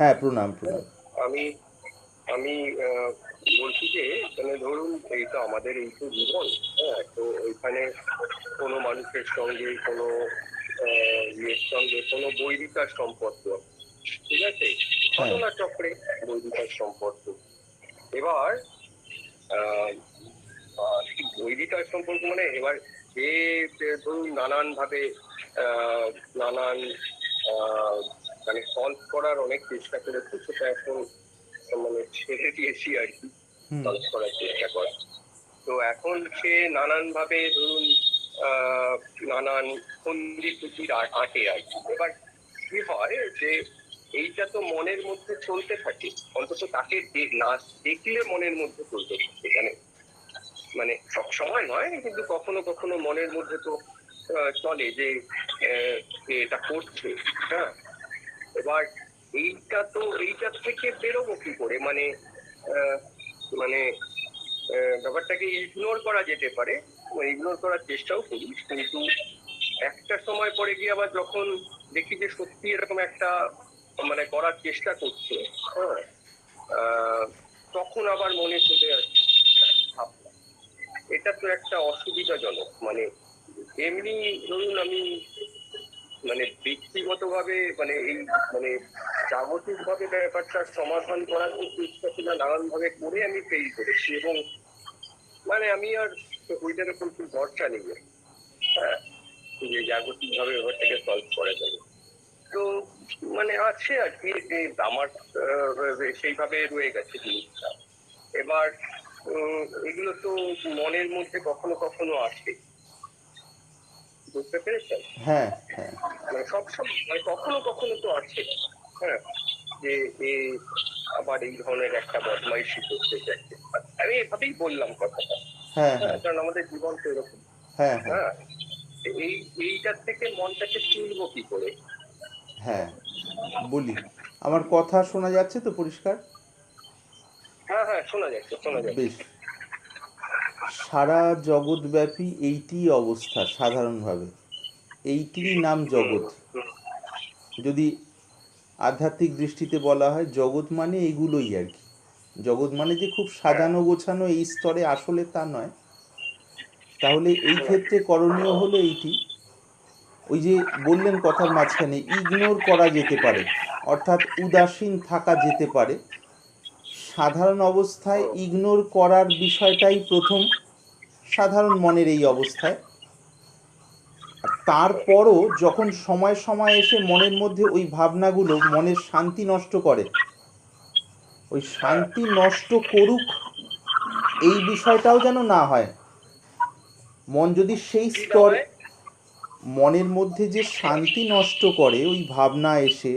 হ্যাঁ প্রণাম প্রণাম। আমি আমি বলছি যে মানে ধরুন এই তো আমাদের এই তো জীবন হ্যাঁ তো এখানে কোনো মানুষের সঙ্গে কোনো ইয়ের সঙ্গে কোনো বৈরিতার সম্পর্ক ঠিক আছে? ঘটনা চক্রে বৈরিতার সম্পর্ক। এবার বৈরিতার সম্পর্ক মানে এবার যে ধরুন নানান ভাবে আহ, নানান আহ, মানে সলভ করার অনেক চেষ্টা করেছি সেটা এখন মানে ছেড়ে দিয়েছি আর কি। সলভ করার চেষ্টা করা তো এখন সে নানান ভাবে ধরুন নানান সন্ধি পুঁজির আটে আর কি। এবার কি হয় যে এইটা তো মনের মধ্যে চলতে থাকে। অন্তত তাকে দে- না দেখলে মনের মধ্যে চলতে থাকে মানে মানে সব সময় নয় কিন্তু কখনো কখনো মনের মধ্যে তো আহ, চলে যে আহ, যে এটা করছে হ্যাঁ? এবার এইটা তো এইটার থেকে বেরোবো কি করে? মানে মানে ব্যাপারটাকে ইগনোর করা যেতে পারে। ইগনোর করার চেষ্টাও করি। কিন্তু একটা সময় পরে গিয়ে আবার যখন দেখি যে সত্যি এরকম একটা মানে করার চেষ্টা করছে হ্যাঁ তখন আবার মনে চলে আসছে। এটা তো একটা অসুবিধাজনক। মানে এমনি ধরুন আমি মানে ব্যক্তিগতভাবে মানে এই মানে জাগতিক ভাবে ব্যাপারটার সমাধান করার যে চেষ্টা ছিল নানান ভাবে করে আমি ফেল করেছি এবং মানে আমি আর ওইটার উপর খুব ভরসা নেই। হ্যাঁ যে জাগতিক ভাবে ব্যাপারটাকে সলভ করা যাবে। তো মানে আছে আর কি আমার সেইভাবে রয়ে গেছে জিনিসটা। এবার এগুলো তো মনের মধ্যে কখনো কখনো আসে। বুঝতে পেরেছেন? হ্যাঁ হ্যাঁ। মানে সব সময় মানে কখনো কখনো তো আছে হ্যাঁ যে আবার এই ধরনের একটা বদমাইশি করতে চাইছে। আমি এভাবেই বললাম কথাটা। হ্যাঁ হ্যাঁ। কারণ আমাদের জীবন তো এরকম। হ্যাঁ হ্যাঁ। হ্যাঁ এই এইটার থেকে মনটাকে তুলবো কি করে? হ্যাঁ বলি। আমার কথা শোনা যাচ্ছে তো পরিষ্কার? হ্যাঁ হ্যাঁ শোনা যাচ্ছে শোনা যাচ্ছে। বেশ। সারা জগৎব্যাপী এইটি অবস্থা সাধারণভাবে। এইটিরই নাম জগৎ। যদি আধ্যাত্মিক দৃষ্টিতে বলা হয়, জগৎ মানে এগুলোই আর কি। জগৎ মানে যে খুব সাজানো গোছানো এই স্তরে আসলে তা নয়। তাহলে এই ক্ষেত্রে করণীয় হলো এইটি। ওই যে বললেন কথার মাঝখানে, ইগনোর করা যেতে পারে, অর্থাৎ উদাসীন থাকা যেতে পারে। সাধারণ অবস্থায় ইগনোর করার বিষয়টাই প্রথম। সাধারণ মনের এই অবস্থায়। তারপরও যখন সময় সময় এসে মনের মধ্যে ওই ভাবনাগুলো মনের শান্তি নষ্ট করে, ওই শান্তি নষ্ট করুক, এই বিষয়টাও যেন না হয়। মন যদি সেই স্তর মনের মধ্যে যে শান্তি নষ্ট করে, ওই ভাবনা এসে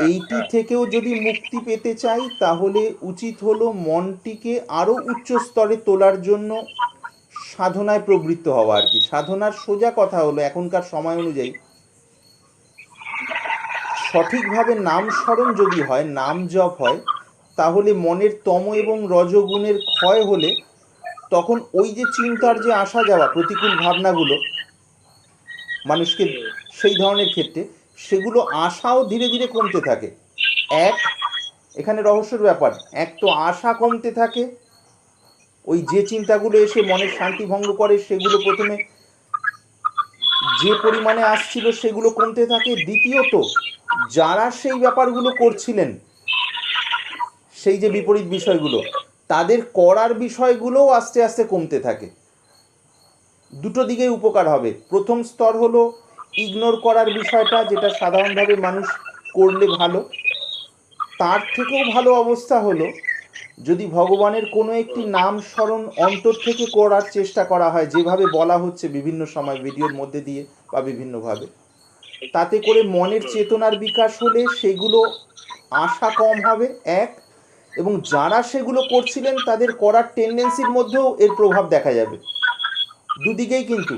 এইটি থেকেও যদি মুক্তি পেতে চাই, তাহলে উচিত হলো মনটিকে আরও উচ্চ স্তরে তোলার জন্য সাধনায় প্রবৃত্ত হওয়া আর কি। সাধনার সোজা কথা হলো এখনকার সময় অনুযায়ী। সঠিকভাবে নাম স্মরণ যদি হয়, নাম জপ হয়, তাহলে মনের তম এবং রজগুণের ক্ষয় হলে তখন ওই যে চিন্তার যে আসা যাওয়া, প্রতিকূল ভাবনাগুলো মানুষকে সেই ধরনের ক্ষেত্রে সেগুলো আশাও ধীরে ধীরে কমতে থাকে। এক, এখানে রহস্যের ব্যাপার। এক তো আশা কমতে থাকে। ওই যে চিন্তাগুলো এসে মনের শান্তি ভঙ্গ করে, সেগুলো প্রথমে যে পরিমাণে আসছিল সেগুলো কমতে থাকে। দ্বিতীয়ত, যারা সেই ব্যাপারগুলো করছিলেন, সেই যে বিপরীত বিষয়গুলো, তাদের করার বিষয়গুলোও আস্তে আস্তে কমতে থাকে। দুটো দিকেই উপকার হবে। প্রথম স্তর হলো ইগনোর করার বিষয়টা যেটা সাধারণভাবে মানুষ করলে ভালো, তার থেকেও ভালো অবস্থা হলো যদি ভগবানের কোনো একটি নাম স্মরণ অন্তর থেকে করার চেষ্টা করা হয়, যেভাবে বলা হচ্ছে বিভিন্ন সময় ভিডিওর মধ্যে দিয়ে বা বিভিন্নভাবে তাতে করে মনের চেতনার বিকাশ হলে সেগুলো আশা কম হবে, এক, এবং যারা সেগুলো করছিলেন তাদের করার টেন্ডেন্সির মধ্যেও এর প্রভাব দেখা যাবে দুদিকেই কিন্তু।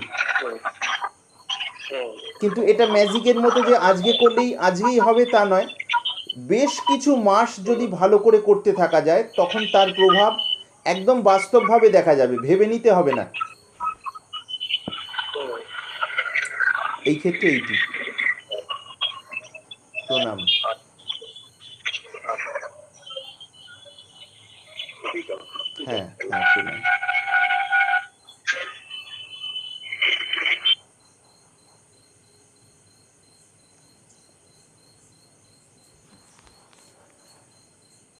কিন্তু এটা ম্যাজিকের মতো যে আজকে করলেই আজকেই হবে তা নয়। বেশ কিছু মাস যদি ভালো করে করতে থাকা যায় তখন তার প্রভাব একদম বাস্তবভাবে দেখা যাবে ভেবে নিতে হবে না। এই ক্ষেত্রে এইটি প্রণাম। হ্যাঁ হ্যাঁ